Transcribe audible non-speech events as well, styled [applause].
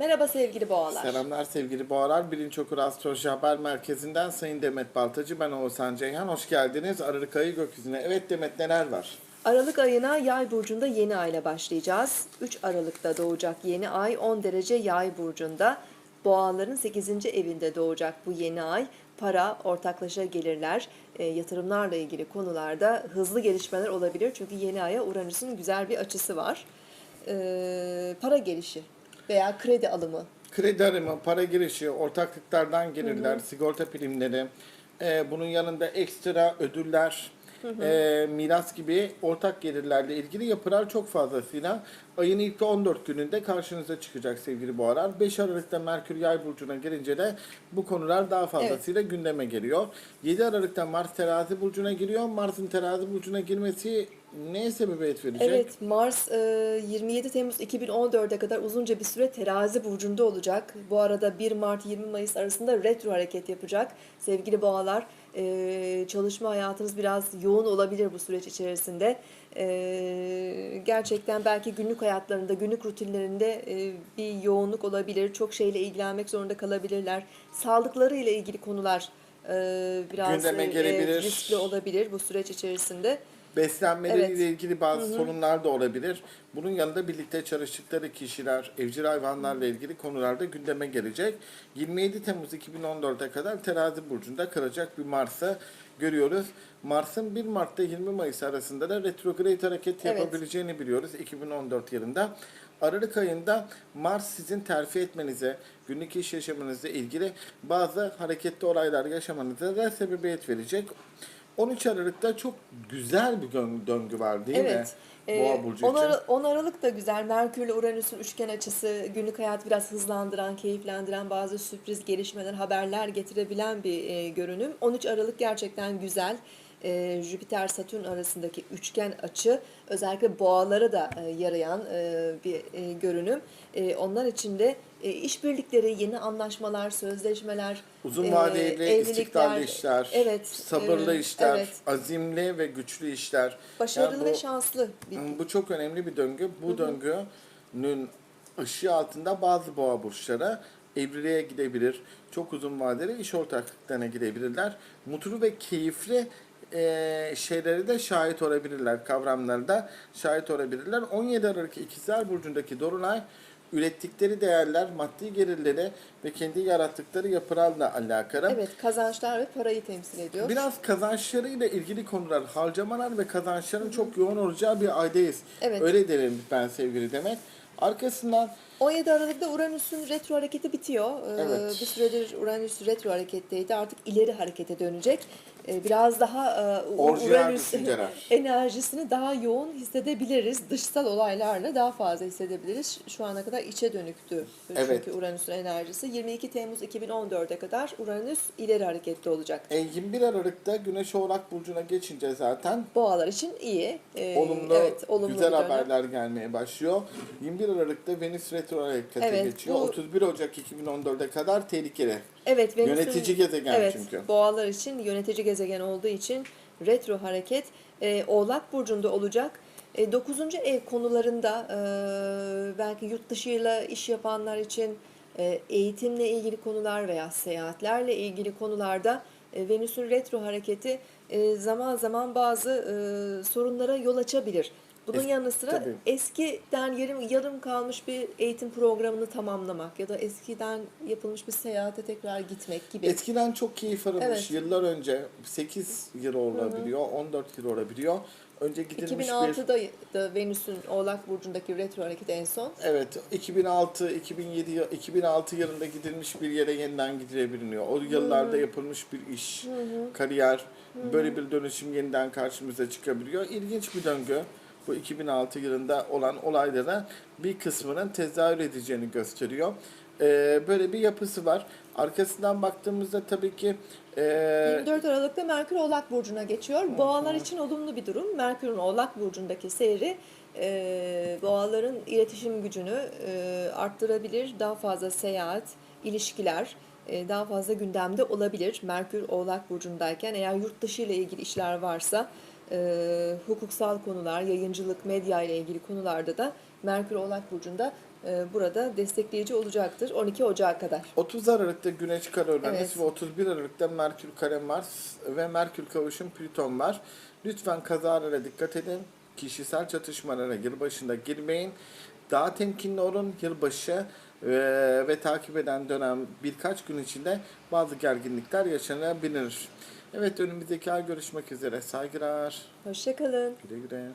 Merhaba sevgili boğalar. Selamlar sevgili boğalar. Birinci Okur Astroloji Haber Merkezi'nden Sayın Demet Baltacı, ben Oğuzhan Ceyhan. Hoş geldiniz Aralık ayı gökyüzüne. Evet Demet neler var? Aralık ayına yay burcunda yeni ayla başlayacağız. 3 Aralık'ta doğacak yeni ay 10 derece yay burcunda. Boğaların 8. evinde doğacak bu yeni ay. Para, ortaklaşa gelirler, e, yatırımlarla ilgili konularda hızlı gelişmeler olabilir. Çünkü yeni aya Uranüs'ün güzel bir açısı var. E, para gelişi veya kredi alımı. Kredi arama, para girişi, ortaklıklardan gelirler, sigorta primleri, e, bunun yanında ekstra ödüller, e, miras gibi ortak gelirlerle ilgili yapılar çok fazlasıyla ayın ilk 14 gününde karşınıza çıkacak sevgili boğalar. 5 Aralık'ta Merkür Yay burcuna gelince de bu konular daha fazlasıyla gündeme geliyor. 7 Aralık'ta Mars Terazi burcuna giriyor. Mars'ın Terazi burcuna girmesi neye sebebiyet verecek? Evet, Mars e, 27 Temmuz 2014'e kadar uzunca bir süre terazi burcunda olacak. Bu arada 1 Mart 20 Mayıs arasında retro hareket yapacak. Sevgili boğalar, e, çalışma hayatınız biraz yoğun olabilir bu süreç içerisinde. E, gerçekten belki günlük hayatlarında, günlük rutinlerinde e, bir yoğunluk olabilir. Çok şeyle ilgilenmek zorunda kalabilirler. Sağlıkları ile ilgili konular e, biraz Gündeme e, gelebilir. riskli olabilir bu süreç içerisinde. Beslenmeleriyle Evet. ilgili bazı sorunlar da olabilir. Bunun yanında birlikte çalıştıkları kişiler, evcil hayvanlarla ilgili konularda gündeme gelecek. 27 Temmuz 2014'e kadar Terazi burcunda kalacak bir Mars'ı görüyoruz. Mars'ın 1 Mart'ta 20 Mayıs arasında da retrograde hareket Evet. yapabileceğini biliyoruz 2014 yılında. Aralık ayında Mars sizin terfi etmenize, günlük iş yaşamınızla ilgili bazı hareketli olaylar yaşamanıza da sebebiyet verecek. 13 Aralık'ta çok güzel bir döngü var değil mi? Evet. Boğa Ee, burcu 10, için. Ara- 10 Aralık da güzel. Merkür ile Uranüs'ün üçgen açısı günlük hayat biraz hızlandıran, keyiflendiren bazı sürpriz gelişmeler, haberler getirebilen bir e, görünüm. 13 Aralık gerçekten güzel. E, Jüpiter-Satürn arasındaki üçgen açı özellikle boğalara da e, yarayan e, bir e, görünüm. E, onlar için de e, işbirlikleri, yeni anlaşmalar, sözleşmeler, Uzun e, vadeli, evlilikler, istikrarlı işler, evet, sabırlı e, işler, evet, azimli ve güçlü işler. başarılı Yani ve bu- şanslı bir Bu çok önemli bir döngü. Bu döngünün ışığı altında bazı boğa burçları evliliğe gidebilir. Çok uzun vadeli iş ortaklıklarına gidebilirler. Mutlu ve keyifli eee şeyleri de şahit olabilirler. Kavramları da şahit olabilirler. 17 Aralık İkizler Burcu'ndaki Dolunay ürettikleri değerler, maddi gelirleri ve kendi yarattıkları yapılarla alakalı. Evet, kazançlar ve parayı temsil ediyor. Biraz kazançlarıyla ilgili konular, harcamalar ve kazançların çok yoğun olacağı bir aydayız. Evet. Öyle derim ben sevgili Demet. Arkasından 17 Aralık'ta Uranüs'ün retro hareketi bitiyor. Ee, Evet. Bir süredir Uranüs retro hareketteydi. Artık ileri harekete dönecek. Ee, Biraz daha e, Uranüs [laughs] enerjisini daha yoğun hissedebiliriz. Dışsal olaylarla daha fazla hissedebiliriz. Şu ana kadar içe dönüktü. Evet. Çünkü Uranüs'ün enerjisi. 22 Temmuz 2014'e kadar Uranüs ileri hareketli olacak. e, 21 Aralık'ta Güneş Oğlak Burcu'na geçince zaten Boğalar için iyi. Ee, olumlu, evet, olumlu güzel haberler gelmeye başlıyor. 21 Aralık'ta Venüs retro harekete Evet, geçiyor. bu- 31 Ocak 2014'e kadar tehlikeli. Evet, Venüs'ün- Yönetici gezegen evet, çünkü. Boğalar için yönetici gezegen olduğu için retro hareket e, Oğlak burcunda olacak. E, 9. ev konularında e, belki yurt dışıyla iş yapanlar için e, eğitimle ilgili konular veya seyahatlerle ilgili konularda e, Venüs'ün retro hareketi e, zaman zaman bazı e, sorunlara yol açabilir. Bunun Es- yanı sıra tabii. eskiden yarım, yarım kalmış bir eğitim programını tamamlamak ya da eskiden yapılmış bir seyahate tekrar gitmek gibi. Eskiden çok keyif alınmış. Evet. Yıllar önce 8 yıl olabiliyor, 14 yıl olabiliyor. Önce gidilmiş bir 2006'da da Venüs'ün Oğlak Burcu'ndaki retro hareketi en son. Evet, 2006, 2007, yıl- 2006 yılında gidilmiş bir yere yeniden gidilebiliyor. O yıllarda yapılmış bir iş, kariyer, böyle bir dönüşüm yeniden karşımıza çıkabiliyor. İlginç bir döngü. Bu 2006 yılında olan olaylara bir kısmının tezahür edeceğini gösteriyor. Ee, böyle bir yapısı var. Arkasından baktığımızda tabii ki ee, 24 Aralık'ta Merkür Oğlak Burcu'na geçiyor. Boğalar için olumlu bir durum. Merkür'ün Oğlak Burcu'ndaki seyri e, boğaların iletişim gücünü e, arttırabilir. Daha fazla seyahat, ilişkiler e, daha fazla gündemde olabilir. Merkür Oğlak Burcu'ndayken eğer yurt dışı ile ilgili işler varsa e, hukuksal konular, yayıncılık, medya ile ilgili konularda da Merkür Oğlak Burcu'nda e, burada destekleyici olacaktır 12 Ocağı kadar. 30 Aralık'ta Güneş Uranüs Evet. ve 31 Aralık'ta Merkür kare Mars ve Merkür kavuşum Plüton var. Lütfen kazalara dikkat edin. Kişisel çatışmalara yılbaşında girmeyin. Daha temkinli olun. Yılbaşı e, ve takip eden dönem birkaç gün içinde bazı gerginlikler yaşanabilir. Evet önümüzdeki ay görüşmek üzere. Saygılar. Hoşçakalın. Güle güle.